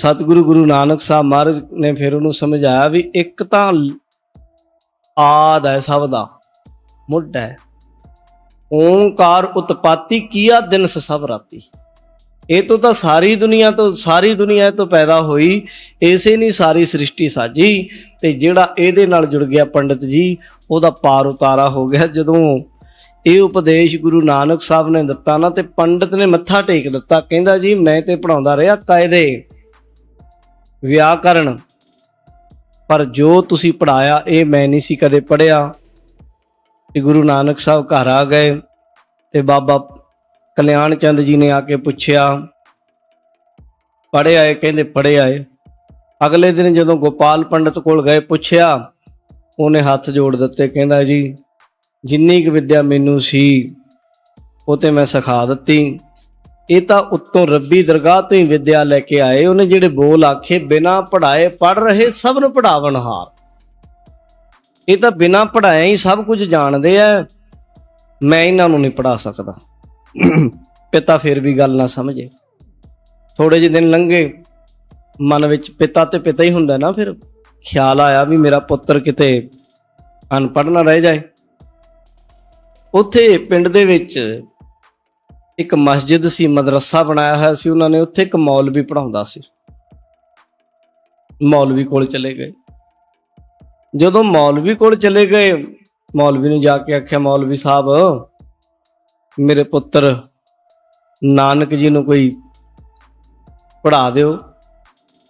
ਸਤਿਗੁਰੂ ਗੁਰੂ ਨਾਨਕ ਸਾਹਿਬ ਮਹਾਰਾਜ ਨੇ ਫਿਰ ਉਹਨੂੰ ਸਮਝਾਇਆ ਵੀ ਇੱਕ ਤਾਂ ਆਦ ਹੈ ਸਭ ਦਾ, ਮੁੱਢ ਹੈ। ਓੰਕਾਰ ਉਤਪਾਤੀ ਕੀਆ ਦਿਨ ਸਭ ਰਾਤੀ। ਇਹ ਤੋਂ ਤਾਂ ਸਾਰੀ ਦੁਨੀਆ ਤੋਂ, ਸਾਰੀ ਦੁਨੀਆ ਤੋਂ ਪੈਦਾ ਹੋਈ, ਇਸੇ ਨਹੀਂ ਸਾਰੀ ਸ੍ਰਿਸ਼ਟੀ ਸਾਜੀ, ਤੇ ਜਿਹੜਾ ਇਹਦੇ ਨਾਲ ਜੁੜ ਗਿਆ ਪੰਡਤ ਜੀ, ਉਹਦਾ ਪਾਰ ਉਤਾਰਾ ਹੋ ਗਿਆ। ਜਦੋਂ ਇਹ ਉਪਦੇਸ਼ ਗੁਰੂ ਨਾਨਕ ਸਾਹਿਬ ਨੇ ਦਿੱਤਾ ਨਾ, ਤੇ ਪੰਡਤ ਨੇ ਮੱਥਾ ਟੇਕ ਦਿੱਤਾ, ਕਹਿੰਦਾ ਜੀ, ਮੈਂ ਤੇ ਪੜਾਉਂਦਾ ਰਿਹਾ ਕਾਇਦੇ। ਵਿਆਕਰਨ ਪਰ ਜੋ ਤੁਸੀਂ ਪੜਾਇਆ ਇਹ ਮੈਂ ਨਹੀਂ ਸੀ ਕਦੇ ਪੜਿਆ ਤੇ ਗੁਰੂ ਨਾਨਕ ਸਾਹਿਬ ਘਰ ਆ ਗਏ ਤੇ ਬਾਬਾ ਕਲਿਆਣ ਚੰਦ ਜੀ ਨੇ ਆ ਕੇ ਪੁੱਛਿਆ ਪੜ੍ਹੇ ਆਏ ਕਹਿੰਦੇ ਪੜ੍ਹੇ ਆਏ ਅਗਲੇ ਦਿਨ ਜਦੋਂ ਗੋਪਾਲ ਪੰਡਤ ਕੋਲ ਗਏ, ਪੁੱਛਿਆ, ਉਹਨੇ ਹੱਥ ਜੋੜ ਦਿੱਤੇ, ਕਹਿੰਦਾ ਜੀ, ਜਿੰਨੀ ਕੁ ਵਿਦਿਆ ਮੈਨੂੰ ਸੀ, ਉਹ ਤੇ ਮੈਂ ਸਿਖਾ ਦਿੱਤੀ। ਇਹ ਤਾਂ ਉੱਤੋਂ ਰੱਬੀ ਦਰਗਾਹ ਤੋਂ ਹੀ ਵਿਦਿਆ ਲੈ ਕੇ ਆਏ। ਉਹਨੇ ਜਿਹੜੇ ਬੋਲ ਆਖੇ, ਬਿਨਾ ਪੜਾਏ ਪੜ ਰਹੇ ਸਭ ਨੂੰ ਪੜਾਵਣ ਹਾਰ। ਇਹ ਤਾਂ ਬਿਨਾ ਪੜਾਇਆ ਹੀ ਸਭ ਕੁਝ ਜਾਣਦੇ ਆ। ਮੈਂ ਇਹਨਾਂ ਨੂੰ ਨਹੀਂ ਪੜਾ ਸਕਦਾ। ਪਿਤਾ ਫਿਰ ਵੀ ਗੱਲ ਨਾ ਸਮਝੇ। ਥੋੜੇ ਜਿਹੇ ਦਿਨ ਲੰਘੇ। ਮਨ ਵਿੱਚ ਪਿਤਾ ਤੇ ਪਿਤਾ ਹੀ ਹੁੰਦਾ ਨਾ ਫਿਰ। ਖਿਆਲ ਆਇਆ ਵੀ ਮੇਰਾ ਪੁੱਤਰ ਕਿਤੇ ਅਨਪੜ੍ਹ ਨਾ ਰਹਿ ਜਾਏ। ਉੱਥੇ ਪਿੰਡ ਦੇ ਵਿੱਚ ਇੱਕ ਮਸਜਿਦ ਸੀ, ਮਦਰਸਾ ਬਣਾਇਆ ਹੋਇਆ ਸੀ, ਉਹਨਾਂ ਨੇ ਉੱਥੇ ਇੱਕ ਮੌਲਵੀ ਪੜਾਉਂਦਾ ਸੀ। ਮੌਲਵੀ ਕੋਲ ਚਲੇ ਗਏ। ਜਦੋਂ ਮੌਲਵੀ ਕੋਲ ਚਲੇ ਗਏ, ਮੌਲਵੀ ਨੂੰ ਜਾ ਕੇ ਆਖਿਆ, ਮੌਲਵੀ ਸਾਹਿਬ, ਮੇਰੇ ਪੁੱਤਰ ਨਾਨਕ ਜੀ ਨੂੰ ਕੋਈ ਪੜਾ ਦਿਓ।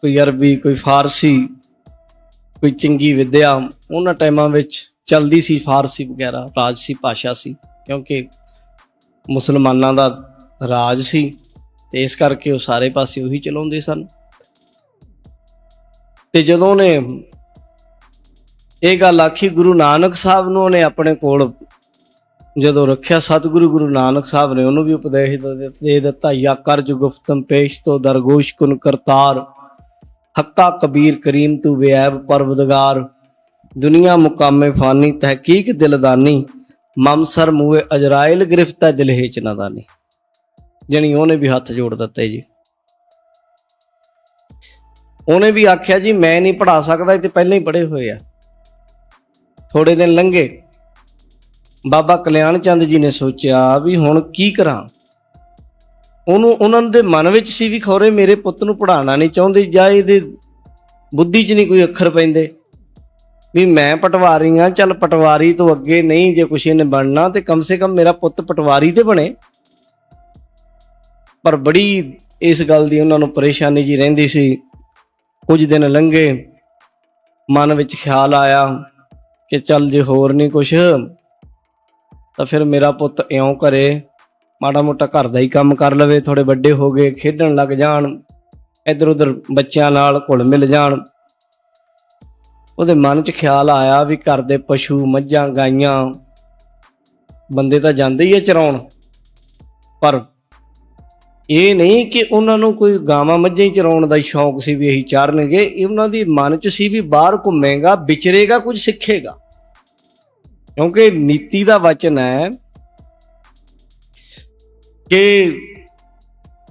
ਕੋਈ ਅਰਬੀ, ਕੋਈ ਫਾਰਸੀ, ਕੋਈ ਚੰਗੀ ਵਿਦਿਆ। ਉਹਨਾਂ ਟਾਈਮਾਂ ਵਿੱਚ ਚਲਦੀ ਸੀ ਫਾਰਸੀ ਵਗੈਰਾ, ਰਾਜਸੀ ਭਾਸ਼ਾ ਸੀ, ਕਿਉਂਕਿ ਮੁਸਲਮਾਨਾਂ ਦਾ ਰਾਜ ਸੀ ਤੇ ਇਸ ਕਰਕੇ ਉਹ ਸਾਰੇ ਪਾਸੇ ਉਹੀ ਚਲਾਉਂਦੇ ਸਨ। ਤੇ ਜਦੋਂ ਨੇ ਇਹ ਗੱਲ ਆਖੀ, ਗੁਰੂ ਨਾਨਕ ਸਾਹਿਬ ਨੂੰ ਉਹਨੇ ਆਪਣੇ ਕੋਲ ਜਦੋਂ ਰੱਖਿਆ, ਸਤਿਗੁਰੂ ਗੁਰੂ ਨਾਨਕ ਸਾਹਿਬ ਨੇ ਉਹਨੂੰ ਵੀ ਉਪਦੇਸ਼ ਦੇ ਦਿੱਤਾ, ਯਾ ਕਰਜ਼ ਗੁਫਤਮ ਪੇਸ਼ ਤੋ ਦਰਗੋਸ਼ ਕੁਨ ਕਰਤਾਰ, ਹੱਕਾ ਕਬੀਰ ਕਰੀਮ ਤੂੰ ਬੇਅਬ ਪਰਵਦਗਾਰ, ਦੁਨੀਆ ਮੁਕਾਮੇ ਫਾਨੀ ਤਹਿਕੀਕ ਦਿਲਦਾਨੀ ਮਮਸਰ ਮੂਏ ਅਜਰਾਇਲ ਗ੍ਰਿਫਤਾ ਦਿਲ ਹੇਚ ਨਦਾਨੀ। ਜਣੀ ਉਹਨੇ ਵੀ ਹੱਥ ਜੋੜ ਦਿੱਤੇ ਜੀ। ਉਹਨੇ ਵੀ ਆਖਿਆ ਜੀ, ਮੈਂ ਨਹੀਂ ਪੜਾ ਸਕਦਾ, ਇਹ ਤੇ ਪਹਿਲਾਂ ਹੀ ਪੜੇ ਹੋਏ ਆ। ਥੋੜੇ ਦਿਨ ਲੰਘੇ। ਬਾਬਾ ਕਲਿਆਣ ਚੰਦ ਜੀ ਨੇ ਸੋਚਿਆ ਵੀ ਹੁਣ ਕੀ ਕਰਾਂ? ਉਹਨੂੰ, ਉਹਨਾਂ ਦੇ ਮਨ ਵਿੱਚ ਸੀ ਵੀ ਖੌਰੇ ਮੇਰੇ ਪੁੱਤ ਨੂੰ ਪੜਾਉਣਾ ਨਹੀਂ ਚਾਹੁੰਦੇ, ਜਾਂ ਇਹਦੇ ਬੁੱਧੀ 'ਚ ਨਹੀਂ ਕੋਈ ਅੱਖਰ ਪੈਂਦੇ। ਵੀ ਮੈਂ ਪਟਵਾਰੀ ਆ ਚੱਲ ਪਟਵਾਰੀ ਤੋਂ ਅੱਗੇ ਨਹੀਂ ਜੇ ਕੁਛ ਇਹਨੇ ਬਣਨਾ ਤੇ ਕਮ ਸੇ ਕਮ ਮੇਰਾ ਪੁੱਤ ਪਟਵਾਰੀ ਤੇ ਬਣੇ। ਪਰ ਬੜੀ ਇਸ ਗੱਲ ਦੀ ਉਹਨਾਂ ਨੂੰ ਪਰੇਸ਼ਾਨੀ ਜੀ ਰਹਿੰਦੀ ਸੀ। ਕੁਝ ਦਿਨ ਲੰਘੇ, ਮਨ ਵਿੱਚ ਖਿਆਲ ਆਇਆ ਕਿ ਚੱਲ ਜੇ ਹੋਰ ਨਹੀਂ ਕੁਛ, ਤਾਂ ਫਿਰ ਮੇਰਾ ਪੁੱਤ ਇਉਂ ਕਰੇ, ਮਾੜਾ ਮੋਟਾ ਘਰ ਦਾ ਹੀ ਕੰਮ ਕਰ ਲਵੇ ਥੋੜੇ ਵੱਡੇ ਹੋ ਗਏ, ਖੇਡਣ ਲੱਗ ਜਾਣ ਇੱਧਰ ਉੱਧਰ ਬੱਚਿਆਂ ਨਾਲ ਘੁਲ ਮਿਲ ਜਾਣ। ਉਹਦੇ ਮਨ 'ਚ ਖਿਆਲ ਆਇਆ ਵੀ ਘਰ ਦੇ ਪਸ਼ੂ, ਮੱਝਾਂ, ਗਾਈਆਂ, ਬੰਦੇ ਤਾਂ ਜਾਂਦੇ ਹੀ ਆ ਚਰਾਉਣ। ਪਰ ਇਹ ਨਹੀਂ ਕਿ ਉਹਨਾਂ ਨੂੰ ਕੋਈ ਗਾਵਾਂ ਮੱਝਾਂ ਹੀ ਚਰਾਉਣ ਦਾ ਸ਼ੌਂਕ ਸੀ ਵੀ ਇਹੀ ਚਾਰਨਗੇ। ਇਹ ਉਹਨਾਂ ਦੀ ਮਨ 'ਚ ਸੀ ਵੀ ਬਾਹਰ ਘੁੰਮੇਗਾ, ਵਿਚਰੇਗਾ, ਕੁਝ ਸਿੱਖੇਗਾ। ਕਿਉਂਕਿ ਨੀਤੀ ਦਾ ਵਚਨ ਹੈ ਕਿ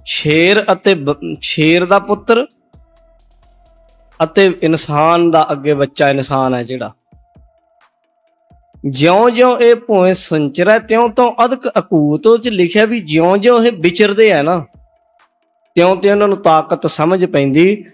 ਸ਼ੇਰ ਅਤੇ ਸ਼ੇਰ ਦਾ ਪੁੱਤਰ ਅਤੇ ਇਨਸਾਨ ਦਾ ਅੱਗੇ ਬੱਚਾ ਇਨਸਾਨ ਹੈ ਜਿਹੜਾ। ਜਿਉਂ-ਜਿਉਂ ਇਹ ਭੋਏ ਸੰਚਰੈ ਤਿਉਂ ਤੋਂ ਅਦਕ ਅਕੂਤ ਚ ਲਿਖਿਆ ਵੀ ਜਿਉਂ-ਜਿਉਂ ਇਹ ਵਿਚਰਦੇ ਆ ਨਾ ਤਿਉਂ ਤੇ ਉਹਨਾਂ ਨੂੰ ਤਾਕਤ ਸਮਝ ਪੈਂਦੀ।